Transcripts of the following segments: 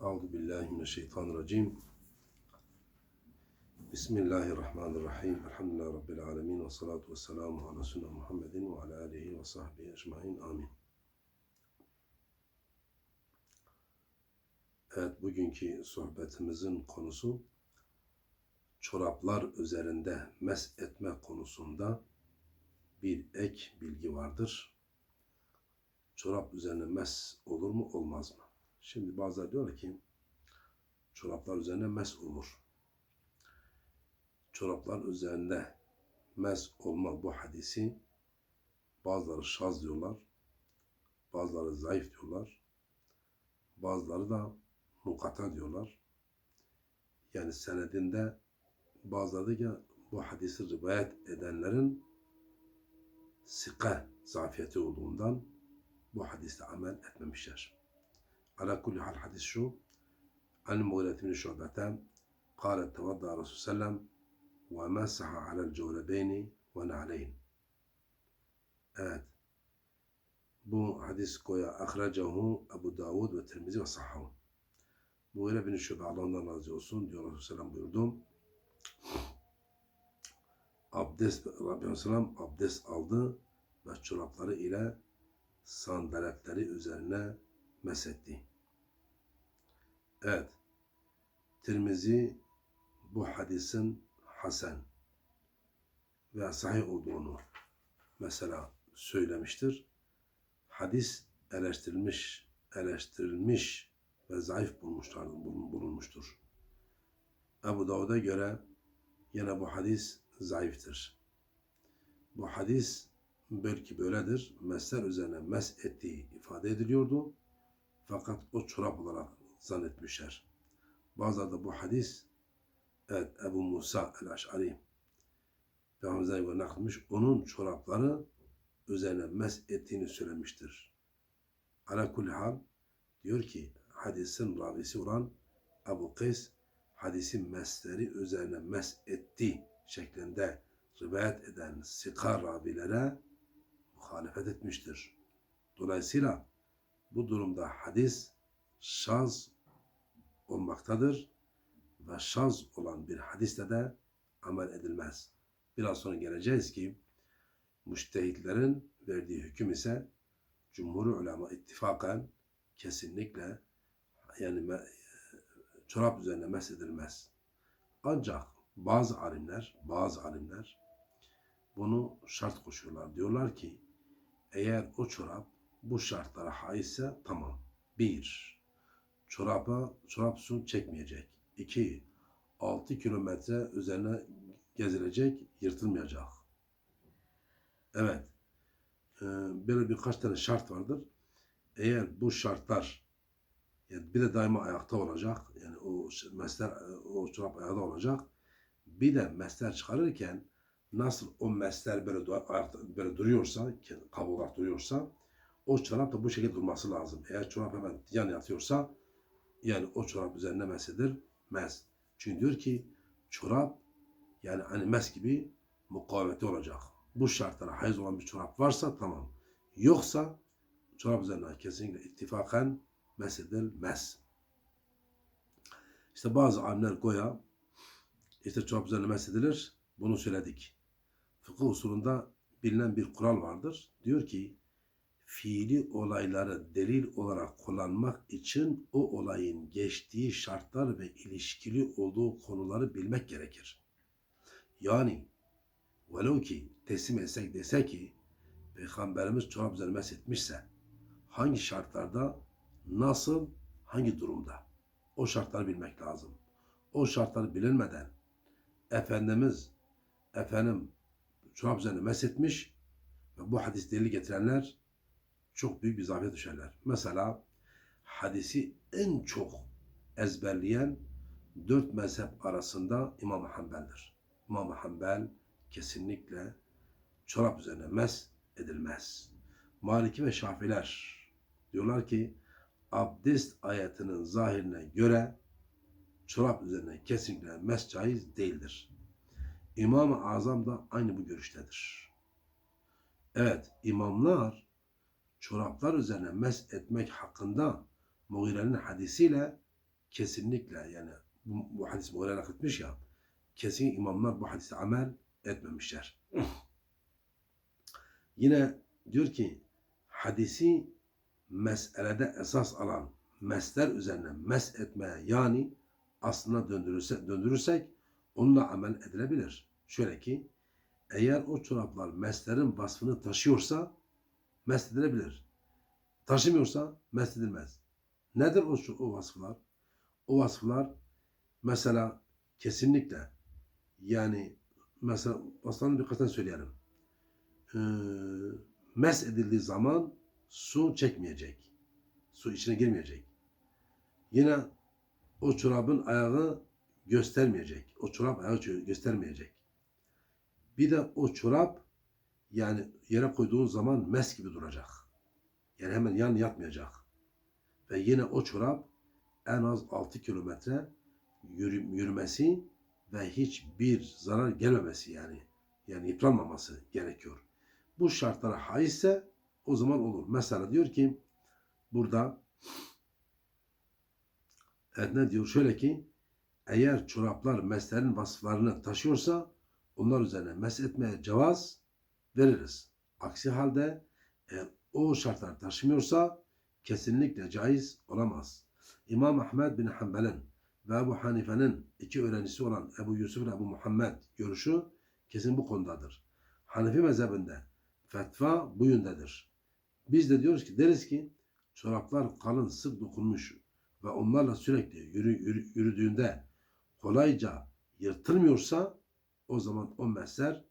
Euzu billahi mineşşeytanirracim. Bismillahirrahmanirrahim. Elhamdülillahi rabbil alamin ve salatu vesselamu ala resulina Muhammedin ve ala alihi ve sahbihi ecmaîn. Amin. Evet, bugünkü sohbetimizin konusu çoraplar üzerinde mes etme konusunda bir ek bilgi vardır. Çorap üzerine mes olur mu olmaz mı? Şimdi bazıları diyorlar ki çoraplar üzerine mes olur. Çoraplar üzerinde mes olma bu hadisi bazıları şaz diyorlar, bazıları zayıf diyorlar, bazıları da mukata diyorlar. Yani senedinde bazıları da bu hadisi rivayet edenlerin sıka zafiyeti olduğundan bu hadiste amel etmemişler. على كل حال حديث شو عن المغيرة بن شعبة قال توضأ الرسول صلى الله عليه وسلم ومسح على الجوربين ونعلين Evet. Bu hadis koya ahracahu Ebu Davud ve Tirmizi ve sahahu. Mughire bin Şube Allah ondan razı olsun diyor Resulullah Selam buyurdu. Abdest, Rabbi Aleyhisselam abdest aldı ve çorapları ile sandaletleri üzerine mesetti. Evet. Tirmizi bu hadisin hasen ve sahih olduğunu mesela söylemiştir. Hadis eleştirilmiş, eleştirilmiş ve zayıf bulmuşlar, bulunmuştur. Ebu Davud'a göre yine bu hadis zayıftır. Bu hadis belki böyledir. Mesler üzerine mes ettiği ifade ediliyordu. Fakat o çorap olarak zannetmişler. Bazıları da bu hadis evet Ebu Musa el-Eş'ari Peygamber'den göre. Onun çorapları üzerine mes ettiğini söylemiştir. Ala hal diyor ki hadisin ravisi olan Ebu Kays hadisin mesleri üzerine mes etti şeklinde rivayet eden sikar ravilere muhalefet etmiştir. Dolayısıyla bu durumda hadis şaz olmaktadır ve şaz olan bir hadiste de amel edilmez. Biraz sonra geleceğiz ki müştehitlerin verdiği hüküm ise cumhur ulema ittifaken kesinlikle yani çorap üzerine mesedilmez. Ancak bazı alimler, bazı alimler bunu şart koşuyorlar. Diyorlar ki eğer o çorap bu şartlara haizse tamam. Bir, çoraba, çorap su çekmeyecek. İki, altı kilometre üzerine gezilecek, yırtılmayacak. Evet. Ee, böyle birkaç tane şart vardır. Eğer bu şartlar yani bir de daima ayakta olacak. Yani o mesler, o çorap ayakta olacak. Bir de mesler çıkarırken nasıl o mesler böyle, böyle duruyorsa, kabul duruyorsa o çorap da bu şekilde durması lazım. Eğer çorap hemen yan yatıyorsa yani o çorap üzerine mesedir. Mes. Çünkü diyor ki çorap yani hani mes gibi mukavemeti olacak. Bu şartlara hayız olan bir çorap varsa tamam. Yoksa çorap üzerine kesinlikle ittifaken mes. İşte bazı alimler goya işte çorap üzerine mesedilir. Bunu söyledik. Fıkıh usulunda bilinen bir kural vardır. Diyor ki fiili olayları delil olarak kullanmak için o olayın geçtiği şartlar ve ilişkili olduğu konuları bilmek gerekir. Yani velev ki teslim etsek dese ki Peygamberimiz çorap üzerine meshetmişse hangi şartlarda, nasıl, hangi durumda? O şartları bilmek lazım. O şartları bilinmeden Efendimiz efendim çorap üzerine meshetmiş ve bu hadis delil getirenler çok büyük bir zafiyet düşerler. Mesela hadisi en çok ezberleyen dört mezhep arasında İmam-ı Hanbel'dir. İmam-ı Hanbel kesinlikle çorap üzerine mes edilmez. Maliki ve Şafiler diyorlar ki abdest ayetinin zahirine göre çorap üzerine kesinlikle mes caiz değildir. İmam-ı Azam da aynı bu görüştedir. Evet, imamlar çoraplar üzerine mes etmek hakkında Mughire'nin hadisiyle kesinlikle yani bu, bu hadis Buhari nakletmiş ya kesin imamlar bu hadise amel etmemişler. Yine diyor ki hadisi meselede esas alan mesler üzerine mes etmeye yani aslına döndürürse, döndürürsek onunla amel edilebilir. Şöyle ki eğer o çoraplar meslerin vasfını taşıyorsa mest edilebilir. Taşımıyorsa mest edilmez. Nedir o, o vasıflar? O vasıflar mesela kesinlikle yani mesela aslanın birkaç tane söyleyelim. Ee, mes edildiği zaman su çekmeyecek. Su içine girmeyecek. Yine o çorabın ayağı göstermeyecek. O çorap ayağı göstermeyecek. Bir de o çorap yani yere koyduğun zaman mes gibi duracak. Yani hemen yan yatmayacak. Ve yine o çorap en az 6 kilometre yürü, yürümesi ve hiçbir zarar gelmemesi yani yani yıpranmaması gerekiyor. Bu şartlara haizse o zaman olur. Mesela diyor ki burada evet ne diyor? Şöyle ki eğer çoraplar meslerin vasıflarını taşıyorsa onlar üzerine mes etmeye cevaz veririz. Aksi halde eğer o şartlar taşımıyorsa kesinlikle caiz olamaz. İmam Ahmed bin Hanbel'in ve Ebu Hanife'nin iki öğrencisi olan Ebu Yusuf ve Ebu Muhammed görüşü kesin bu konudadır. Hanefi mezhebinde fetva bu yöndedir. Biz de diyoruz ki deriz ki çoraplar kalın sık dokunmuş ve onlarla sürekli yürü, yürü, yürüdüğünde kolayca yırtılmıyorsa o zaman o mesler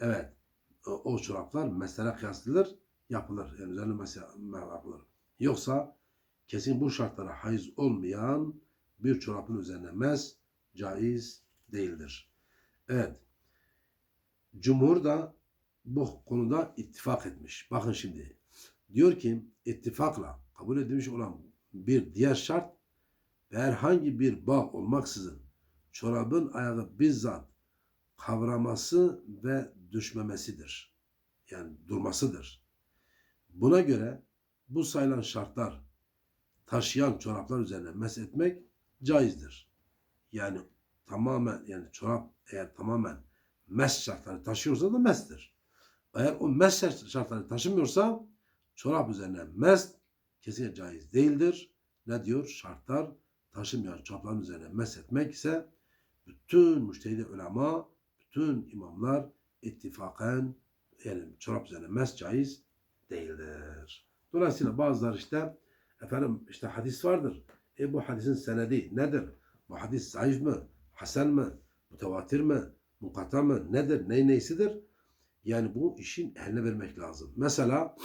evet o, çoraplar meslere kıyaslanır yapılır. Yani üzerine mesela yapılır. Yoksa kesin bu şartlara haiz olmayan bir çorabın üzerine mes caiz değildir. Evet. Cumhur da bu konuda ittifak etmiş. Bakın şimdi. Diyor ki ittifakla kabul edilmiş olan bir diğer şart herhangi bir bağ olmaksızın çorabın ayağı bizzat kavraması ve düşmemesidir. Yani durmasıdır. Buna göre bu sayılan şartlar taşıyan çoraplar üzerine mes etmek caizdir. Yani tamamen yani çorap eğer tamamen mes şartları taşıyorsa da mestir. Eğer o mes şartları taşımıyorsa çorap üzerine mes kesinlikle caiz değildir. Ne diyor? Şartlar taşımayan çorapların üzerine mes etmek ise bütün müştehide ulema, bütün imamlar ittifaken yani çorap üzerine mes caiz değildir. Dolayısıyla bazıları işte efendim işte hadis vardır. E bu hadisin senedi nedir? Bu hadis zayıf mı? Hasen mi? Mütevatir mi? Mukata mı? Nedir? Ney neysidir? Yani bu işin ehline vermek lazım. Mesela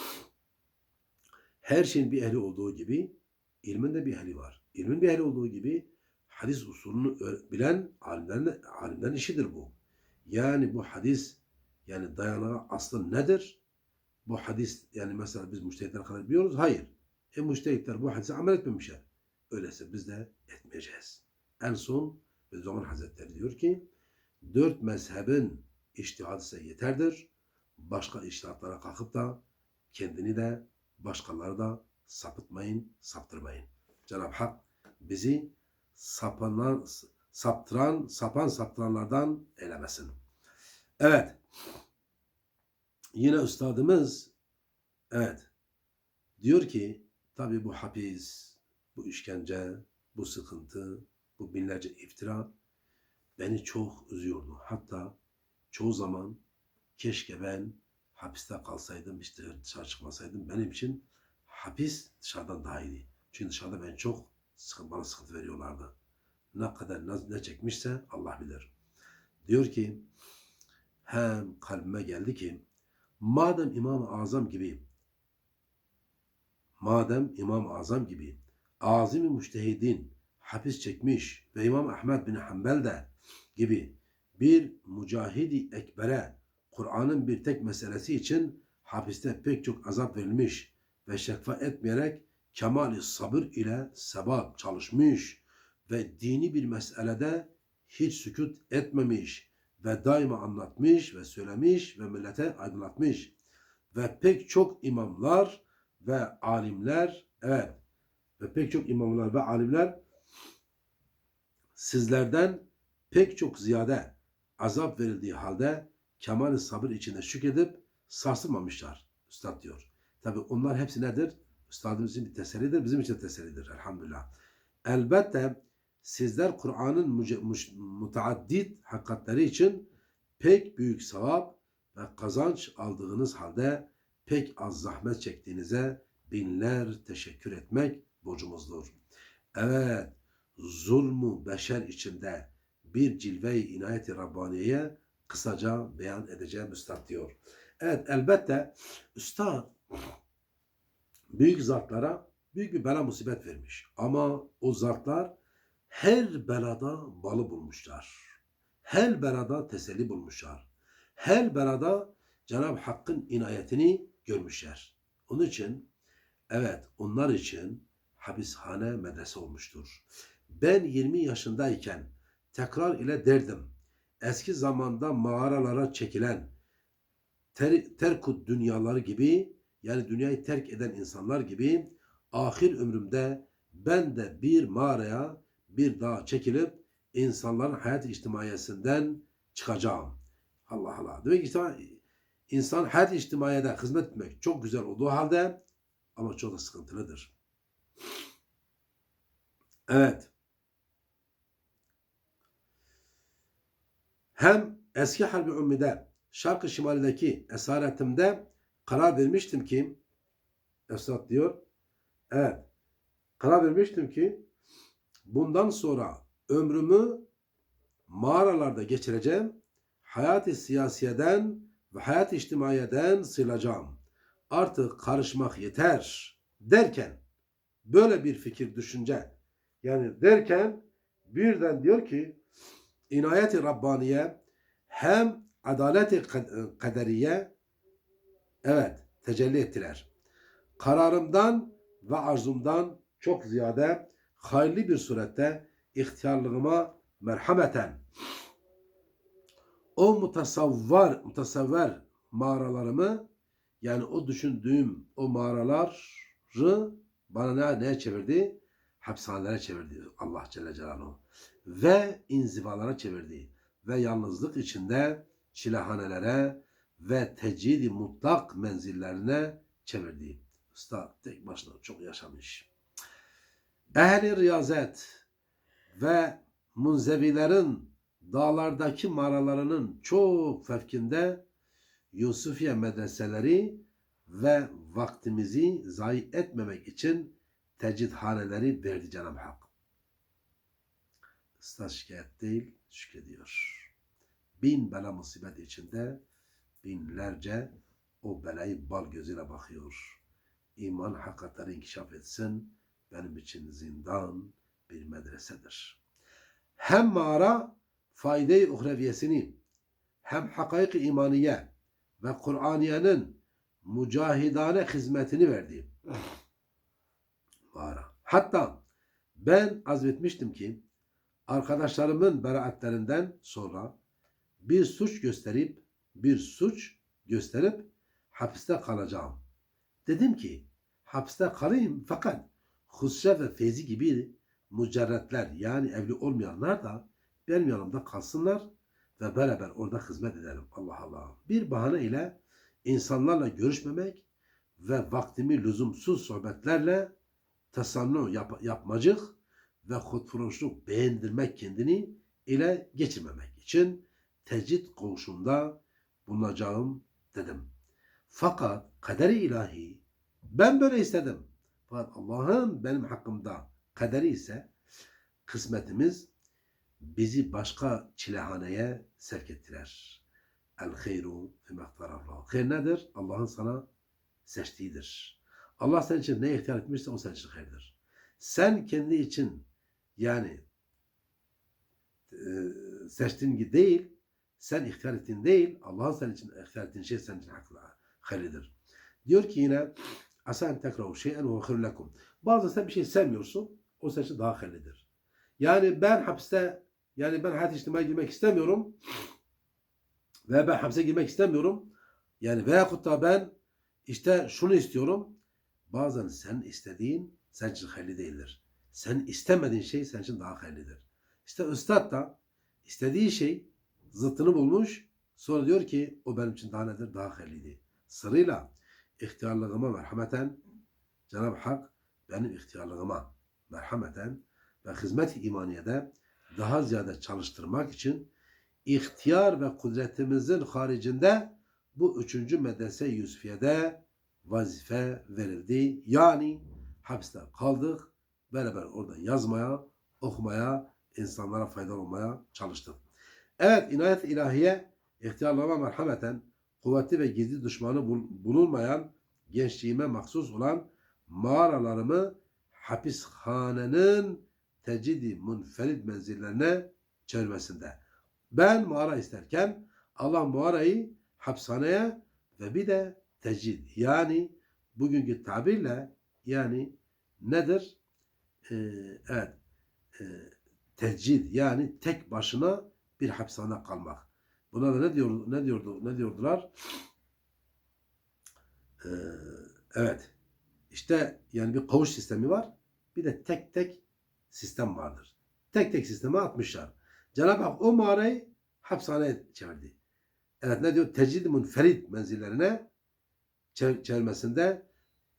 her şeyin bir ehli olduğu gibi ilmin de bir ehli var. İlmin bir ehli olduğu gibi hadis usulünü bilen alimlerin, alimlerin işidir bu. Yani bu hadis yani dayanağı aslı nedir? Bu hadis yani mesela biz müştehitler kadar biliyoruz. Hayır. E müştehitler bu hadise amel etmemişler. Öyleyse biz de etmeyeceğiz. En son Bediüzzaman Hazretleri diyor ki dört mezhebin iştihadı ise yeterdir. Başka iştihatlara kalkıp da kendini de başkaları da sapıtmayın, saptırmayın. Cenab-ı Hak bizi sapanan, saptıran, sapan saptıranlardan eylemesin. Evet. Yine üstadımız evet diyor ki tabi bu hapis, bu işkence, bu sıkıntı, bu binlerce iftira beni çok üzüyordu. Hatta çoğu zaman keşke ben hapiste kalsaydım, işte dışarı çıkmasaydım. Benim için hapis dışarıdan daha iyiydi. Çünkü dışarıda ben çok sıkıntı, bana sıkıntı veriyorlardı. Ne kadar ne, ne çekmişse Allah bilir. Diyor ki hem kalbime geldi ki madem İmam-ı Azam gibi madem İmam-ı Azam gibi azim-i müştehidin hapis çekmiş ve İmam Ahmed bin Hanbel de gibi bir mücahidi ekbere Kur'an'ın bir tek meselesi için hapiste pek çok azap verilmiş ve şekfa etmeyerek kemali sabır ile sebat çalışmış ve dini bir meselede hiç sükut etmemiş ve daima anlatmış ve söylemiş ve millete aydınlatmış ve pek çok imamlar ve alimler evet ve pek çok imamlar ve alimler sizlerden pek çok ziyade azap verildiği halde kemal sabır içinde şükredip sarsılmamışlar. Üstad diyor. Tabi onlar hepsi nedir? Üstadımızın bir tesellidir, bizim için tesellidir elhamdülillah. Elbette sizler Kur'an'ın müteaddit hakikatleri için pek büyük sevap ve kazanç aldığınız halde pek az zahmet çektiğinize binler teşekkür etmek borcumuzdur. Evet, zulmü beşer içinde bir cilve-i inayeti Rabbaniye'ye kısaca beyan edeceğim Üstad diyor. Evet elbette Üstad büyük zatlara büyük bir bela musibet vermiş. Ama o zatlar her belada balı bulmuşlar. Her belada teselli bulmuşlar. Her belada Cenab-ı Hakk'ın inayetini görmüşler. Onun için evet onlar için hapishane medrese olmuştur. Ben 20 yaşındayken tekrar ile derdim. Eski zamanda mağaralara çekilen ter, terkut dünyaları gibi yani dünyayı terk eden insanlar gibi ahir ömrümde ben de bir mağaraya bir dağa çekilip insanların hayat içtimaiyesinden çıkacağım. Allah Allah. Demek işte insan hayat içtimaiyede hizmet etmek çok güzel olduğu halde ama çok da sıkıntılıdır. Evet. Hem eski harbi ümmide Şarkı Şimali'deki esaretimde karar vermiştim ki Esat diyor evet karar vermiştim ki bundan sonra ömrümü mağaralarda geçireceğim. Hayat-ı siyasiyeden ve hayat-ı içtimaiyeden sıyrılacağım. Artık karışmak yeter derken böyle bir fikir düşünce yani derken birden diyor ki inayeti Rabbaniye hem adaleti kaderiye evet tecelli ettiler. Kararımdan ve arzumdan çok ziyade hayırlı bir surette ihtiyarlığıma merhameten o mutasavvar, mutasavver mağaralarımı yani o düşündüğüm o mağaraları bana ne, neye çevirdi? Hapishanelere çevirdi Allah Celle Celaluhu. Ve inzivalara çevirdi. Ve yalnızlık içinde çilehanelere ve tecidi mutlak menzillerine çevirdi. Usta tek başına çok yaşamış. Ehli riyazet ve munzevilerin dağlardaki mağaralarının çok fevkinde Yusufiye medreseleri ve vaktimizi zayi etmemek için tecidhaneleri verdi Cenab-ı Hak. Usta şikayet değil, şükrediyor. Bin bela musibet içinde binlerce o belayı bal gözüyle bakıyor. İman hakikatleri inkişaf etsin, benim için zindan bir medresedir. Hem mağara fayda-i uhreviyesini, hem hakaik imaniye ve Kur'aniyenin mücahidane hizmetini verdi. Mağara. Hatta ben azmetmiştim ki arkadaşlarımın beraatlerinden sonra bir suç gösterip bir suç gösterip hapiste kalacağım. Dedim ki hapiste kalayım fakat Husre ve Feyzi gibi mücerretler yani evli olmayanlar da benim yanımda kalsınlar ve beraber orada hizmet edelim. Allah Allah. Bir bahane ile insanlarla görüşmemek ve vaktimi lüzumsuz sohbetlerle tasannu yap yapmacık ve hutfuruşluk beğendirmek kendini ile geçirmemek için tecrit koğuşunda bulunacağım dedim. Fakat kaderi ilahi ben böyle istedim. Fakat Allah'ın benim hakkımda kaderi ise kısmetimiz bizi başka çilehaneye sevk ettiler. El hayru fi Allah. Hayır nedir? Allah'ın sana seçtiğidir. Allah senin için ne ihtiyar etmişse o senin için hayırdır. Sen kendi için yani e, seçtiğin değil, sen ihtiyar ettiğin değil, Allah'ın senin için ihtiyar ettiğin şey senin için haklı, hayırlıdır. Diyor ki yine asen tekrahu şeyen ve hayır lekum. Bazen sen bir şey sevmiyorsun, o senin için daha hayırlıdır. Yani ben hapiste, yani ben hayat içtimai girmek istemiyorum ve ben hapse girmek istemiyorum. Yani veyahut da ben işte şunu istiyorum. Bazen sen istediğin senin için hayırlı değildir. Sen istemediğin şey senin için daha hayırlıdır. İşte üstad da istediği şey zıttını bulmuş. Sonra diyor ki o benim için daha nedir? Daha hayırlıydı. Sırrıyla ihtiyarlığıma merhameten Cenab-ı Hak benim ihtiyarlığıma merhameten ve hizmet-i imaniyede daha ziyade çalıştırmak için ihtiyar ve kudretimizin haricinde bu üçüncü medrese Yusufiye'de vazife verildi. Yani hapiste kaldık. Beraber orada yazmaya, okumaya, insanlara faydalı olmaya çalıştık. Evet, inayet ilahiye ihtiyarlama merhameten kuvvetli ve gizli düşmanı bul- bulunmayan gençliğime mahsus olan mağaralarımı hapishanenin tecidi munferit menzillerine çevirmesinde. Ben mağara isterken Allah mağarayı hapishaneye ve bir de tecid yani bugünkü tabirle yani nedir? Ee, evet e, tecid yani tek başına bir hapishane kalmak. Buna da ne diyor ne diyordu ne diyordular? Ee, evet. İşte yani bir koğuş sistemi var. Bir de tek tek sistem vardır. Tek tek sisteme atmışlar. Cenab-ı Hak o mağarayı hapishaneye çevirdi. Evet ne diyor? Tecrid munferit menzillerine çev- çevirmesinde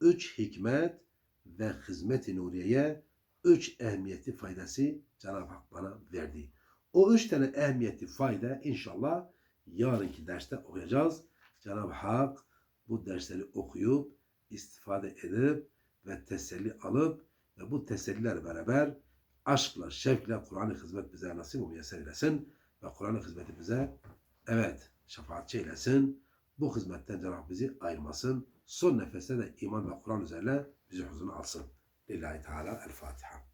üç hikmet ve hizmet-i nuriyeye üç ehemmiyeti faydası Cenab-ı Hak bana verdi. O üç tane ehemmiyeti fayda inşallah yarınki derste okuyacağız. Cenab-ı Hak bu dersleri okuyup istifade edip ve teselli alıp ve bu teselliler beraber aşkla, şevkle Kur'an-ı hizmet bize nasip müyesser eylesin ve Kur'an-ı hizmeti bize evet şefaatçi eylesin. Bu hizmetten Cenab-ı bizi ayırmasın. Son nefeste de iman ve Kur'an üzerine bizi huzuruna alsın. Lillahi Teala El Fatiha.